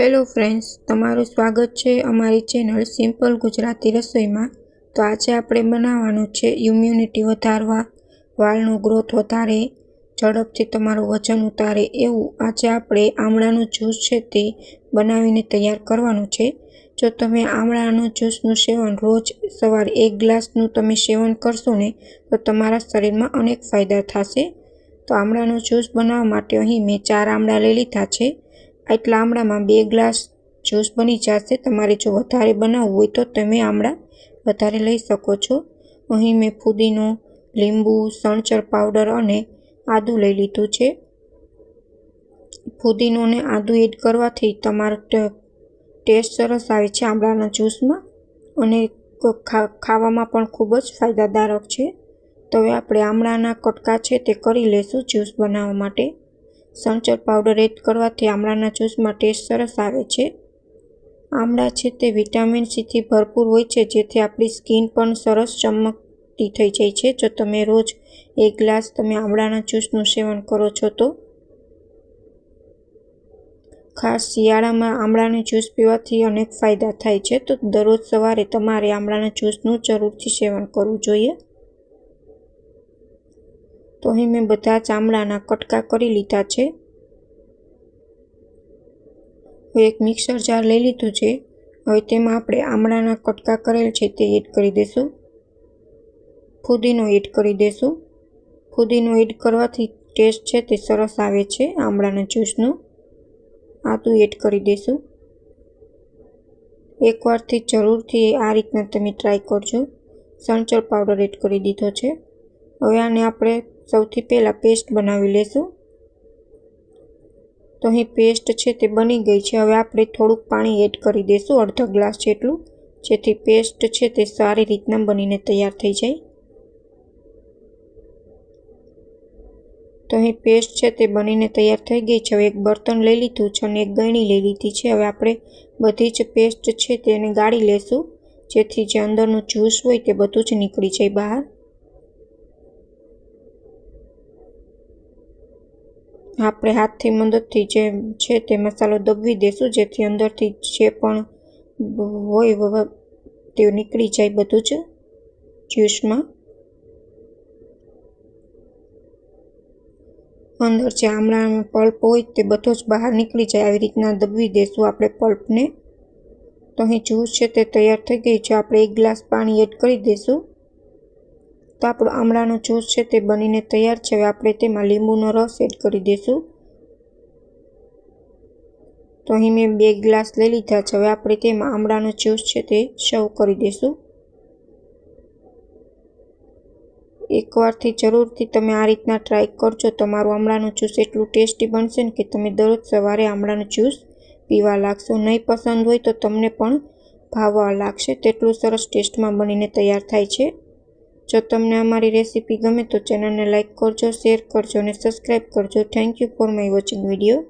Hello friends તમારું સ્વાગત છે અમારી ચેનલ સિમ્પલ ગુજરાતી રસોઈમાં. તો આજે આપણે બનાવવાનું છે ઇમ્યુનિટી વધારવા, વાળનો ગ્રોથ વધારે, ઝડપથી તમારું વજન ઉતારે એવું આજે આપણે આમળાનું જ્યુસ છે તે બનાવીને તૈયાર કરવાનું છે. જો તમે આમળાનું જ્યુસનું સેવન રોજ સવારે એક ગ્લાસનું તમે સેવન કરશો ને, તો તમારા શરીરમાં અનેક ફાયદા થશે. તો આમળાનું જ્યુસ બનાવવા માટે અહીં મેં ચાર આમળા લઈ લીધા છે. આટલા આમળામાં બે ગ્લાસ જ્યુસ બની જશે. તમારે જો વધારે બનાવવું હોય તો તમે આમળા વધારે લઈ શકો છો. અહીં મેં ફુદીનો, લીંબુ સણચર પાવડર અને આદું લઈ લીધું છે. ફુદીનો અને આદું એડ કરવાથી તમારો ટેસ્ટ સરસ આવે છે આમળાના જ્યુસમાં અને ખાવામાં પણ ખૂબ જ ફાયદાદારક છે. તો હવે આપણે આમળાના કટકા છે તે કરી લેશું જ્યુસ બનાવવા માટે. સંચર પાવડર એડ કરવાથી આમળાના જ્યુસમાં ટેસ્ટ સરસ આવે છે. આમળા છે તે વિટામિન સીથી ભરપૂર હોય છે, જેથી આપણી સ્કિન પણ સરસ ચમકતી થઈ જાય છે. જો તમે રોજ એક ગ્લાસ તમે આમળાના જ્યુસનું સેવન કરો છો તો? ખાસ શિયાળામાં આમળાનું જ્યુસ પીવાથી અનેક ફાયદા થાય છે. તો દરરોજ સવારે તમારે આમળાના જ્યુસનું જરૂરથી સેવન કરવું જોઈએ. તો અહીં મેં બધા આમળાના કટકા કરી લીધા છે. એક મિક્સર જાર લઈ લીધું છે. હવે તેમાં આપણે આમળાના કટકા કરેલ છે તે એડ કરી દઈશું ફુદીનો એડ કરી દઈશું ફુદીનો એડ કરવાથી ટેસ્ટ છે તે સરસ આવે છે આમળાના જ્યુસનું. આદું એડ કરી દઈશું એકવારથી જરૂરથી આ રીતના તમે ટ્રાય કરજો. સંચળ પાવડર એડ કરી દીધો છે. હવે આને આપણે સૌથી પહેલાં પેસ્ટ બનાવી લેશું. તો અહીં પેસ્ટ છે તે બની ગઈ છે. હવે આપણે થોડુંક પાણી એડ કરી દઈશું અડધો ગ્લાસ જેટલું. જેથી પેસ્ટ છે તે સારી રીતના બનીને તૈયાર થઈ જાય. તો અહીં પેસ્ટ છે તે બનીને તૈયાર થઈ ગઈ છે. હવે એક બર્તન લઈ લીધું છે અને એક ગળણી લઈ લીધી છે. હવે આપણે બધી જ પેસ્ટ છે તેને ગાળી લેશું. જેથી જે અંદરનું જ્યુસ હોય તે બધું જ નીકળી જાય બહાર. આપણે હાથથી મદદથી જે છે તે મસાલો દબવી દેશું, જેથી અંદરથી જે પણ હોય તે નીકળી જાય બધું જ જ્યુસમાં. અંદર જે આમળાનો પલ્પ હોય તે બધો જ બહાર નીકળી જાય. આવી રીતના દબવી દેશું આપણે પલ્પને. તો અહીં જ્યુસ છે તે તૈયાર થઈ ગઈ છે. આપણે એક ગ્લાસ પાણી એડ કરી દઈશું તો આપણો આમળાનો જ્યુસ છે તે બનીને તૈયાર છે. હવે આપણે તેમાં લીંબુનો રસ એડ કરી દઈશું. તો અહીં મેં બે ગ્લાસ લઈ લીધા છે. હવે આપણે તેમાં આમળાનો જ્યુસ છે તે સર્વ કરી દઈશું. એકવારથી જરૂરથી તમે આ રીતના ટ્રાય કરજો. તમારું આમળાનું જ્યુસ એટલું ટેસ્ટી બનશે ને કે તમે દરરોજ સવારે આમળાનું જ્યુસ પીવા લાગશો. નહીં પસંદ હોય તો તમને પણ ભાવવા લાગશે. તેટલું સરસ ટેસ્ટમાં બનીને તૈયાર થાય છે. જો તમને અમારી રેસીપી ગમે તો ચેનલને લાઇક કરજો, શેર કરજો અને સબસ્ક્રાઈબ કરજો. Thank you for my watching video